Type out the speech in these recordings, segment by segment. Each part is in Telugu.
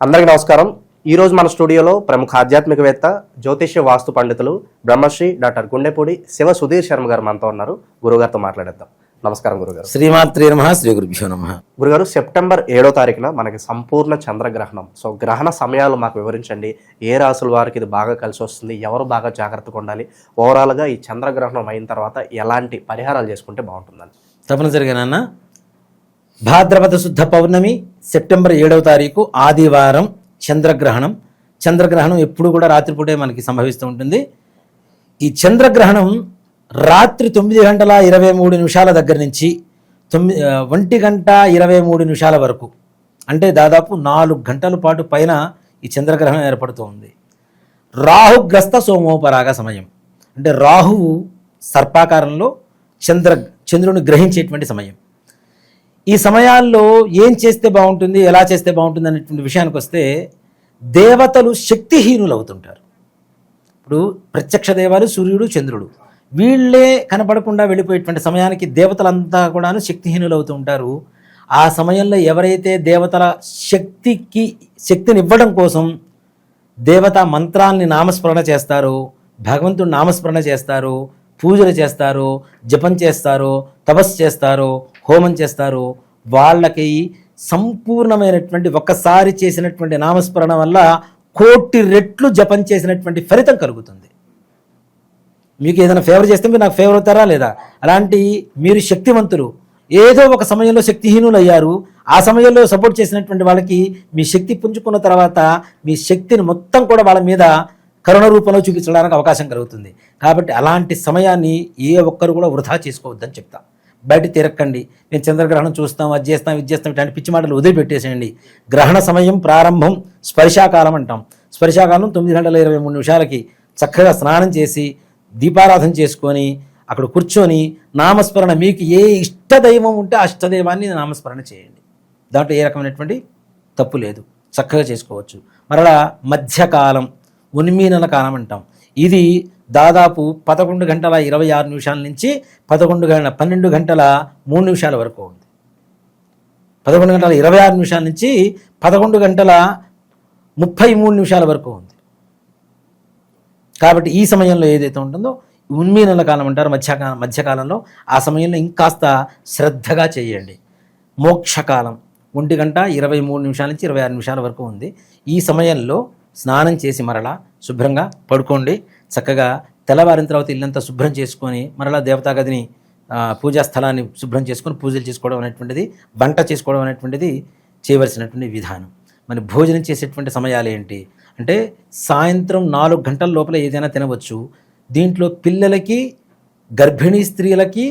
అందరికీ నమస్కారం. ఈ రోజు మన స్టూడియోలో ప్రముఖ ఆధ్యాత్మికవేత్త జ్యోతిష్య వాస్తు పండితులు బ్రహ్మశ్రీ డాక్టర్ గుండెపూడి శివ సుధీర్ శర్మ గారు మనతో ఉన్నారు. గురుగారితో మాట్లాడేద్దాం. నమస్కారం గురుగారు. శ్రీమాత్రే నమ శ్రీ గురుభ్యో నమ. గురుగారు సెప్టెంబర్ ఏడో తారీఖున మనకి సంపూర్ణ చంద్రగ్రహణం. సో గ్రహణ సమయాలు మాకు వివరించండి. ఏ రాసుల వారికి ఇది బాగా కలిసి వస్తుంది ఎవరు బాగా జాగ్రత్తగా ఉండాలి ఓవరాల్గా ఈ చంద్రగ్రహణం అయిన తర్వాత ఎలాంటి పరిహారాలు చేసుకుంటే బాగుంటుందని తప్పనిసరిగా నాన్న భాద్రపద శుద్ధ పౌర్ణమి సెప్టెంబర్ ఏడవ తారీఖు ఆదివారం చంద్రగ్రహణం. చంద్రగ్రహణం ఎప్పుడు కూడా రాత్రిపూటే మనకి సంభవిస్తూ ఉంటుంది. ఈ చంద్రగ్రహణం రాత్రి తొమ్మిది గంటల ఇరవై మూడు నిమిషాల దగ్గర నుంచి తొమ్మిది ఒంటి గంట ఇరవై మూడు నిమిషాల వరకు అంటే దాదాపు నాలుగు గంటల పాటు పైన ఈ చంద్రగ్రహణం ఏర్పడుతూ ఉంది. రాహుగ్రస్త సోమోపరాగ సమయం. అంటే రాహువు సర్పాకారంలో చంద్ర చంద్రుని గ్రహించేటువంటి సమయం. ఈ సమయాల్లో ఏం చేస్తే బాగుంటుంది ఎలా చేస్తే బాగుంటుంది అనేటువంటి విషయానికి వస్తే దేవతలు శక్తిహీనులు అవుతుంటారు. ఇప్పుడు ప్రత్యక్ష దేవాలు సూర్యుడు చంద్రుడు. వీళ్ళే కనపడకుండా వెళ్ళిపోయేటువంటి సమయానికి దేవతలంతా కూడాను శక్తిహీనులు అవుతూ ఉంటారు. ఆ సమయంలో ఎవరైతే దేవతల శక్తికి శక్తిని ఇవ్వడం కోసం దేవత మంత్రాల్ని నామస్మరణ చేస్తారు భగవంతుడు నామస్మరణ చేస్తారు పూజలు చేస్తారు జపం చేస్తారు తపస్సు చేస్తారు హోమం చేస్తారు. వాళ్ళకి సంపూర్ణమైనటువంటి ఒక్కసారి చేసినటువంటి నామస్మరణ వల్ల కోటి రెట్లు జపం చేసినటువంటి ఫలితం కలుగుతుంది. మీకు ఏదైనా ఫేవర్ చేస్తే మీరు నాకు ఫేవర్ అవుతారా లేదా? అలాంటి మీరు శక్తివంతులు. ఏదో ఒక సమయంలో శక్తిహీనులు అయ్యారు. ఆ సమయంలో సపోర్ట్ చేసినటువంటి వాళ్ళకి మీ శక్తి పుంజుకున్న తర్వాత మీ శక్తిని మొత్తం కూడా వాళ్ళ మీద కరుణ రూపంలో చూపించడానికి అవకాశం కలుగుతుంది. కాబట్టి అలాంటి సమయాన్ని ఏ ఒక్కరు కూడా వృధా చేసుకోవద్దని చెప్తా. బయట తిరక్కండి. మేము చంద్రగ్రహణం చూస్తాం అది చేస్తాం ఇది చేస్తాం ఇట్లాంటి పిచ్చి మాటలు వదిలిపెట్టేసేయండి. గ్రహణ సమయం ప్రారంభం స్పర్శాకాలం అంటాం. స్పర్శాకాలం తొమ్మిది గంటల ఇరవై మూడు నిమిషాలకి చక్కగా స్నానం చేసి దీపారాధన చేసుకొని అక్కడ కూర్చొని నామస్మరణ మీకు ఏ ఇష్టదైవం ఉంటే అష్టదైవాన్ని నామస్మరణ చేయండి. దాంట్లో ఏ రకమైనటువంటి తప్పు లేదు. చక్కగా చేసుకోవచ్చు. మరలా మధ్యకాలం ఉన్మీనల కాలం అంటాం. ఇది దాదాపు పదకొండు గంటల ఇరవై ఆరు నిమిషాల నుంచి పదకొండు గంటల పన్నెండు గంటల మూడు నిమిషాల వరకు ఉంది. పదకొండు గంటల ఇరవై ఆరు నిమిషాల నుంచి పదకొండు గంటల ముప్పై మూడు నిమిషాల వరకు ఉంది. కాబట్టి ఈ సమయంలో ఏదైతే ఉంటుందో ఉన్మీనల కాలం అంటారు మధ్యకాలం మధ్యకాలంలో ఆ సమయంలో ఇంకాస్త శ్రద్ధగా చేయండి. మోక్షకాలం ఒంటి గంట ఇరవై మూడు నిమిషాల నుంచి ఇరవై ఆరు నిమిషాల వరకు ఉంది. ఈ సమయంలో స్నానం చేసి మరలా శుభ్రంగా పడుకోండి. చక్కగా తెల్లవారిన తర్వాత ఇల్లంతా శుభ్రం చేసుకొని మరలా దేవతా గదిని పూజా స్థలాన్ని శుభ్రం చేసుకొని పూజలు చేసుకోవడం అనేటువంటిది వంట చేసుకోవడం అనేటువంటిది చేయవలసినటువంటి విధానం. మరి భోజనం చేసేటువంటి సమయాలు ఏంటి? అంటే సాయంత్రం నాలుగు గంటల లోపల ఏదైనా తినవచ్చు. దీంట్లో పిల్లలకి గర్భిణీ స్త్రీలకి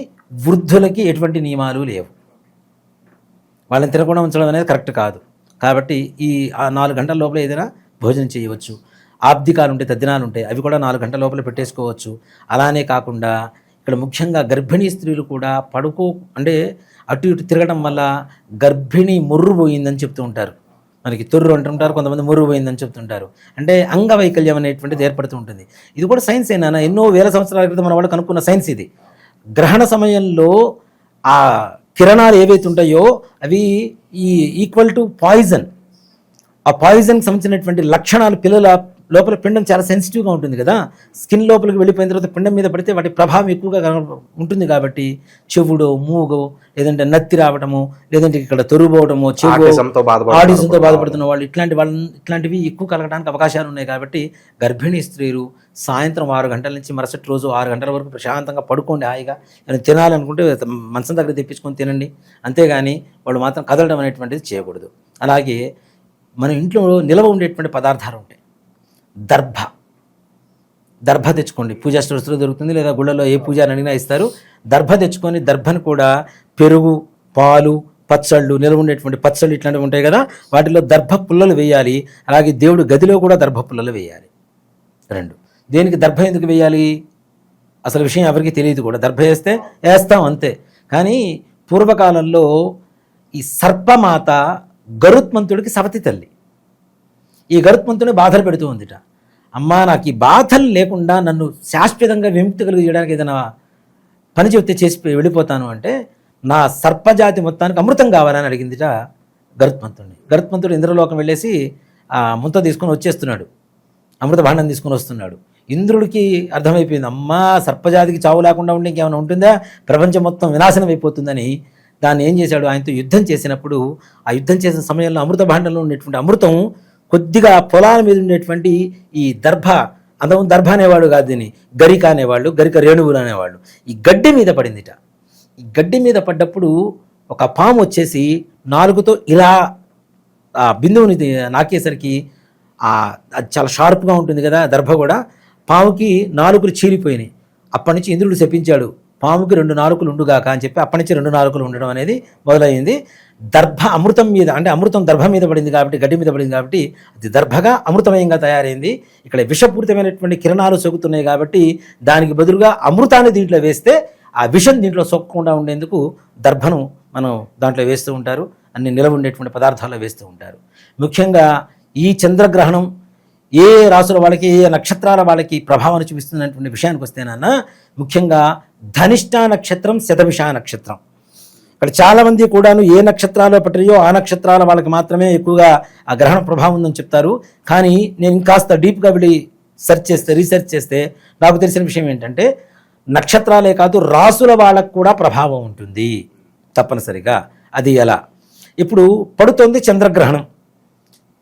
వృద్ధులకి ఎటువంటి నియమాలు లేవు. వాళ్ళని తినకుండా ఉంచడం అనేది కరెక్ట్ కాదు. కాబట్టి ఈ ఆ నాలుగు గంటల లోపల ఏదైనా భోజనం చేయవచ్చు. ఆబ్దికాలు ఉంటాయి తద్దినాలు ఉంటాయి అవి కూడా నాలుగు గంటల లోపల పెట్టేసుకోవచ్చు. అలానే కాకుండా ఇక్కడ ముఖ్యంగా గర్భిణీ స్త్రీలు కూడా పడుకో అంటే అటు ఇటు తిరగడం వల్ల గర్భిణి ముర్రు పోయిందని చెప్తూ ఉంటారు. మనకి తొర్రు అంటుంటారు కొంతమంది మురుగు పోయిందని చెప్తుంటారు అంటే అంగవైకల్యం అనేటువంటిది ఏర్పడుతూ ఉంటుంది. ఇది కూడా సైన్స్ ఏనా ఎన్నో వేల సంవత్సరాల క్రితం మన వాళ్ళు కనుక్కున్న సైన్స్ ఇది. గ్రహణ సమయంలో ఆ కిరణాలు ఏవైతే ఉంటాయో అవి ఈ ఈక్వల్ టు పాయిజన్. ఆ పాయిజన్కి సంబంధించినటువంటి లక్షణాలు పిల్లల లోపల పిండం చాలా సెన్సిటివ్గా ఉంటుంది కదా. స్కిన్ లోపలికి వెళ్ళిపోయిన తర్వాత పిండం మీద పడితే వాటి ప్రభావం ఎక్కువగా ఉంటుంది కాబట్టి చెవుడో మూగో లేదంటే నత్తి రావటము లేదంటే ఇక్కడ తొరుపోవటము చెవు ఆటిజంతో బాధపడుతున్న వాళ్ళు. బాధపడుతున్న వాళ్ళు ఇట్లాంటి వాళ్ళ ఇట్లాంటివి ఎక్కువ కలగడానికి అవకాశాలు ఉన్నాయి కాబట్టి గర్భిణీ స్త్రీలు సాయంత్రం ఆరు గంటల నుంచి మరుసటి రోజు ఆరు గంటల వరకు ప్రశాంతంగా పడుకోండి హాయిగా. ఏమైనా తినాలనుకుంటే మంచం దగ్గర తెప్పించుకొని తినండి. అంతేగాని వాళ్ళు మాత్రం కదలడం అనేటువంటిది చేయకూడదు. అలాగే మన ఇంట్లో నిల్వ ఉండేటువంటి పదార్థాలు ఉంటాయి. దర్భ. దర్భ తెచ్చుకోండి. పూజా స్టోర్స్లో దొరుకుతుంది లేదా గుళ్ళలో ఏ పూజ అని అడిగినా ఇస్తారు. దర్భ తెచ్చుకొని దర్భను కూడా పెరుగు పాలు పచ్చళ్ళు నిల్వ ఉండేటువంటి పచ్చళ్ళు ఇట్లాంటివి ఉంటాయి కదా వాటిలో దర్భ పుల్లలు వేయాలి. అలాగే దేవుడు గదిలో కూడా దర్భ పుల్లలు వేయాలి. రెండు. దేనికి దర్భ ఎందుకు వేయాలి? అసలు విషయం ఎవరికి తెలియదు కూడా. దర్భ వేస్తే వేస్తాం అంతే. కానీ పూర్వకాలంలో ఈ సర్పమాత గరుత్మంతుడికి సవతి తల్లి. ఈ గరుత్మంతుని బాధలు పెడుతూ ఉందిట. అమ్మా నాకు ఈ బాధలు లేకుండా నన్ను శాశ్వతంగా విముక్తి కలిగి చేయడానికి ఏదైనా పని చెబితే చేసి వెళ్ళిపోతాను అంటే నా సర్పజాతి మొత్తానికి అమృతం కావాలని అడిగిందిట గరుత్మంతుడిని గరుత్మంతుడు ఇంద్రలోకం వెళ్ళేసి ఆ ముంత తీసుకొని వచ్చేస్తున్నాడు. అమృత భాండం తీసుకొని వస్తున్నాడు. ఇంద్రుడికి అర్థమైపోయింది అమ్మా సర్పజాతికి చావు లేకుండా ఉండి ఇంకేమైనా ఉంటుందా? ప్రపంచం మొత్తం వినాశనం అయిపోతుందని దాన్ని ఏం చేశాడు? ఆయనతో యుద్ధం చేసినప్పుడు ఆ యుద్ధం చేసిన సమయంలో అమృత భాండంలో ఉండేటువంటి అమృతం కొద్దిగా పొలాల మీద ఉండేటువంటి ఈ దర్భ అందం దర్భ అనేవాడు కాదు దీన్ని గరిక అనేవాళ్ళు గరిక రేణువులు అనేవాళ్ళు. ఈ గడ్డి మీద పడిందిట. ఈ గడ్డి మీద పడ్డప్పుడు ఒక పాము వచ్చేసి నాలుగుతో ఇలా ఆ బిందువుని నాకేసరికి అది చాలా షార్ప్గా ఉంటుంది కదా దర్భ కూడా పాముకి నాలుగులు చీలిపోయినాయి. అప్పటి నుంచి ఇంద్రుడు శపించాడు పాముకి రెండు నాలుకలు ఉండుగాక అని చెప్పి అప్పటి నుంచి రెండు నాలుకలు ఉండడం అనేది మొదలైంది. దర్భ అమృతం మీద అంటే అమృతం దర్భ మీద పడింది కాబట్టి గడ్డి మీద పడింది కాబట్టి అది దర్భగా అమృతమయంగా తయారైంది. ఇక్కడ విషపూరితమైనటువంటి కిరణాలు సోకుతున్నాయి కాబట్టి దానికి బదులుగా అమృతాన్ని దీంట్లో వేస్తే ఆ విషం దీంట్లో సోకకుండా ఉండేందుకు దర్భను మనం దాంట్లో వేస్తూ ఉంటారు. అన్ని నిలవ ఉండేటువంటి పదార్థాల్లో వేస్తూ ఉంటారు. ముఖ్యంగా ఈ చంద్రగ్రహణం ఏ రాసుల వాళ్ళకి ఏ నక్షత్రాల వాళ్ళకి ప్రభావాన్ని చూపిస్తున్నటువంటి విషయానికి వస్తేనన్నా ముఖ్యంగా ధనిష్ట నక్షత్రం శతభిష నక్షత్రం. ఇక్కడ చాలామంది కూడాను ఏ నక్షత్రాలు పట్టినయో ఆ నక్షత్రాల వాళ్ళకి మాత్రమే ఎక్కువగా ఆ గ్రహణ ప్రభావం ఉందని చెప్తారు. కానీ నేను ఇంకాస్త డీప్గా వెళ్ళి సెర్చ్ చేస్తే రీసెర్చ్ చేస్తే నాకు తెలిసిన విషయం ఏంటంటే నక్షత్రాలే కాదు రాసుల వాళ్ళకు కూడా ప్రభావం ఉంటుంది తప్పనిసరిగా. అది ఎలా? ఇప్పుడు పడుతోంది చంద్రగ్రహణం.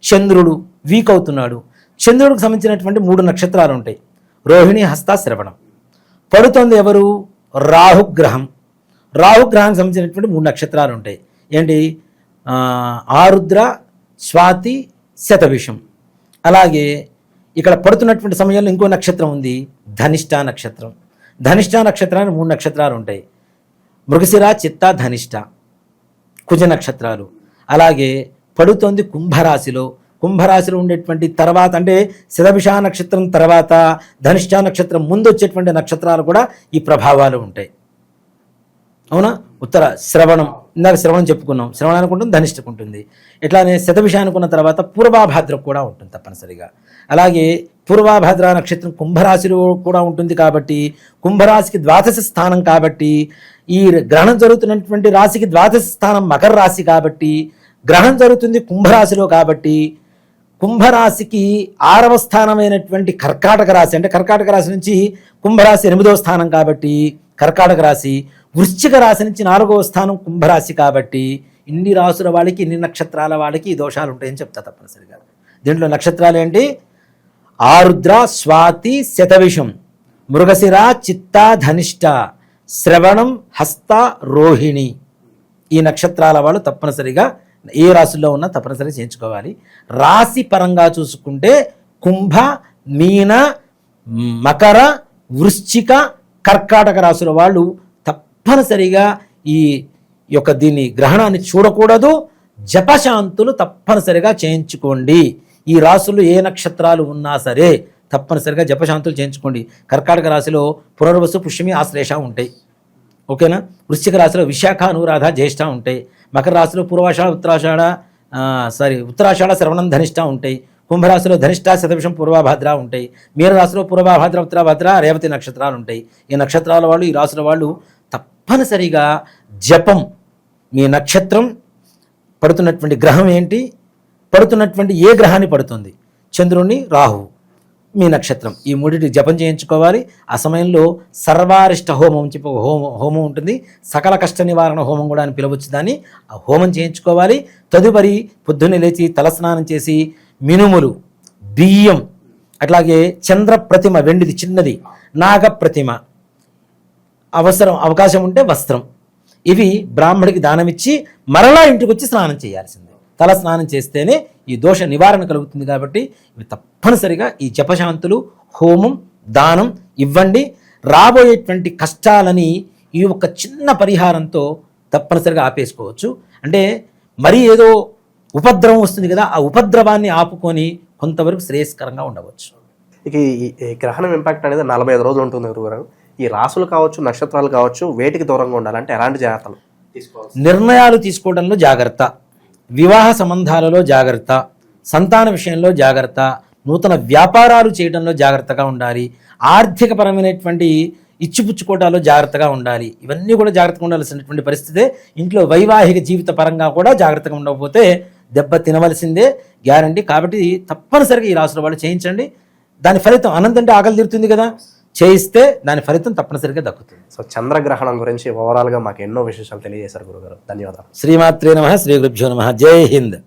చంద్రుడు వీక్ అవుతున్నాడు. చంద్రుడికి సంబంధించినటువంటి మూడు నక్షత్రాలు ఉంటాయి. రోహిణి హస్త శ్రవణం. పడుతోంది ఎవరు? రాహుగ్రహం. రాహుగ్రహానికి సంబంధించినటువంటి మూడు నక్షత్రాలు ఉంటాయి. ఏంటి? ఆరుద్ర స్వాతి శతభిషం. అలాగే ఇక్కడ పడుతున్నటువంటి సమయంలో ఇంకో నక్షత్రం ఉంది ధనిష్ట నక్షత్రం. ధనిష్ట నక్షత్రానికి మూడు నక్షత్రాలు ఉంటాయి. మృగశిర చిత్త ధనిష్ట కుజ నక్షత్రాలు. అలాగే పడుతోంది కుంభరాశిలో. కుంభరాశిలో ఉండేటువంటి తర్వాత అంటే శతభిష నక్షత్రం తర్వాత ధనిష్ట నక్షత్రం ముందు వచ్చేటువంటి నక్షత్రాలు కూడా ఈ ప్రభావాలు ఉంటాయి. అవునా? ఉత్తర శ్రవణం. ఇందాక శ్రవణం చెప్పుకున్నాం. శ్రవణానికి ఉంటుంది ధనిష్టకు ఉంటుంది ఇట్లానే శతభిష అనుకున్న తర్వాత పూర్వాభాద్రకు కూడా ఉంటుంది తప్పనిసరిగా. అలాగే పూర్వాభాద్ర నక్షత్రం కుంభరాశిలో కూడా ఉంటుంది కాబట్టి కుంభరాశికి ద్వాదశ స్థానం కాబట్టి ఈ గ్రహణం జరుగుతున్నటువంటి రాశికి ద్వాదశ స్థానం మకర రాశి కాబట్టి గ్రహణం జరుగుతుంది కుంభరాశిలో కాబట్టి కుంభరాశికి ఆరవ స్థానమైనటువంటి కర్కాటక రాశి అంటే కర్కాటక రాశి నుంచి కుంభరాశి ఎనిమిదవ స్థానం కాబట్టి కర్కాటక రాశి వృశ్చిక రాశి నుంచి నాలుగవ స్థానం కుంభరాశి కాబట్టి ఇన్ని రాసుల వాళ్ళకి ఇన్ని నక్షత్రాల వాళ్ళకి ఈ దోషాలు ఉంటాయని చెప్తా తప్పనిసరిగా. దీంట్లో నక్షత్రాలు ఏంటి? ఆరుద్ర స్వాతి శతవిషం. మృగశిర చిత్త ధనిష్ట. శ్రవణం హస్త రోహిణి. ఈ నక్షత్రాల వాళ్ళు తప్పనిసరిగా ఏ రాశుల్లో ఉన్నా తప్పనిసరిగా చేయించుకోవాలి. రాశి పరంగా చూసుకుంటే కుంభ మీన మకర వృశ్చిక కర్కాటక రాశుల వాళ్ళు తప్పనిసరిగా ఈ యొక్క దీన్ని గ్రహణాన్ని చూడకూడదు. జపశాంతులు తప్పనిసరిగా చేయించుకోండి. ఈ రాశులు ఏ నక్షత్రాలు ఉన్నా సరే తప్పనిసరిగా జపశాంతులు చేయించుకోండి. కర్కాటక రాశిలో పునర్వసు పుష్యమి ఆశ్లేష ఉంటాయి. ఓకేనా? వృశ్చిక రాశిలో విశాఖ అనురాధ జ్యేష్ఠ ఉంటాయి. మకర రాశిలో పూర్వాషాఢ ఉత్తరాషాఢ సారీ ఉత్తరాషాఢ శ్రవణం ధనిష్ట ఉంటాయి. కుంభరాశిలో ధనిష్ట శతవిషం పూర్వభాద్ర ఉంటాయి. మీనరాశిలో పూర్వభాద్ర ఉత్తరాభాద్ర రేవతి నక్షత్రాలు ఉంటాయి. ఈ నక్షత్రాల వాళ్ళు ఈ రాశుల వాళ్ళు తప్పనిసరిగా జపం. మీ నక్షత్రం పడుతున్నటువంటి గ్రహం ఏంటి? పడుతున్నటువంటి ఏ గ్రహాన్ని పడుతుంది? చంద్రుణ్ణి రాహు మీ నక్షత్రం. ఈ మూడింటి జపం చేయించుకోవాలి. ఆ సమయంలో సర్వారిష్ట హోమం అని చెప్పి ఒక హోమం హోమం ఉంటుంది. సకల కష్ట నివారణ హోమం కూడా అని పిలవచ్చు దాన్ని. ఆ హోమం చేయించుకోవాలి. తదుపరి పొద్దున్నే లేచి తలస్నానం చేసి మినుములు బియ్యం అట్లాగే చంద్ర ప్రతిమ వెండిది చిన్నది నాగ ప్రతిమ అవసరం అవకాశం ఉంటే వస్త్రం. ఇవి బ్రాహ్మడికి దానమిచ్చి మరలా ఇంటికి వచ్చి స్నానం చేయాల్సిందే. తల స్నానం చేస్తేనే ఈ దోష నివారణ కలుగుతుంది కాబట్టి ఇవి తప్పనిసరిగా ఈ జపశాంతులు హోమం దానం ఇవ్వండి. రాబోయేటువంటి కష్టాలని ఈ ఒక చిన్న పరిహారంతో తప్పనిసరిగా ఆపేసుకోవచ్చు. అంటే మరీ ఏదో ఉపద్రవం వస్తుంది కదా ఆ ఉపద్రవాన్ని ఆపుకొని కొంతవరకు శ్రేయస్కరంగా ఉండవచ్చు. ఇక ఈ- గ్రహణం ఇంపాక్ట్ అనేది నలభై ఐదు రోజులు ఉంటుంది గురుగారు. ఈ రాసులు కావచ్చు నక్షత్రాలు కావచ్చు వేటికి దూరంగా ఉండాలంటే ఎలాంటి జాగ్రత్తలు? తీసుకోవాలి నిర్ణయాలు తీసుకోవడంలో జాగ్రత్త. వివాహ సంబంధాలలో జాగ్రత్త. సంతాన విషయంలో జాగ్రత్త. నూతన వ్యాపారాలు చేయడంలో జాగ్రత్తగా ఉండాలి. ఆర్థికపరమైనటువంటి ఇచ్చిపుచ్చుకోవడాల్లో జాగ్రత్తగా ఉండాలి. ఇవన్నీ కూడా జాగ్రత్తగా ఉండాల్సినటువంటి పరిస్థితే ఇంట్లో వైవాహిక జీవిత పరంగా కూడా జాగ్రత్తగా ఉండకపోతే దెబ్బ తినవలసిందే గ్యారంటీ. కాబట్టి తప్పనిసరిగా ఈ రాసుల వాళ్ళు చేయించండి. దాని ఫలితం అనంతంటే ఆకలి తీరుతుంది కదా. చేయిస్తే దాని ఫలితం తప్పనిసరిగా దక్కుతుంది. సో చంద్రగ్రహణం గురించి ఓవరాల్గా మాకు ఎన్నో విశేషాలు తెలియజేశారు గురుగారు. ధన్యవాదాలు. శ్రీమాత్రే నమ శ్రీ గురుభ్యో నమ. జై హింద్.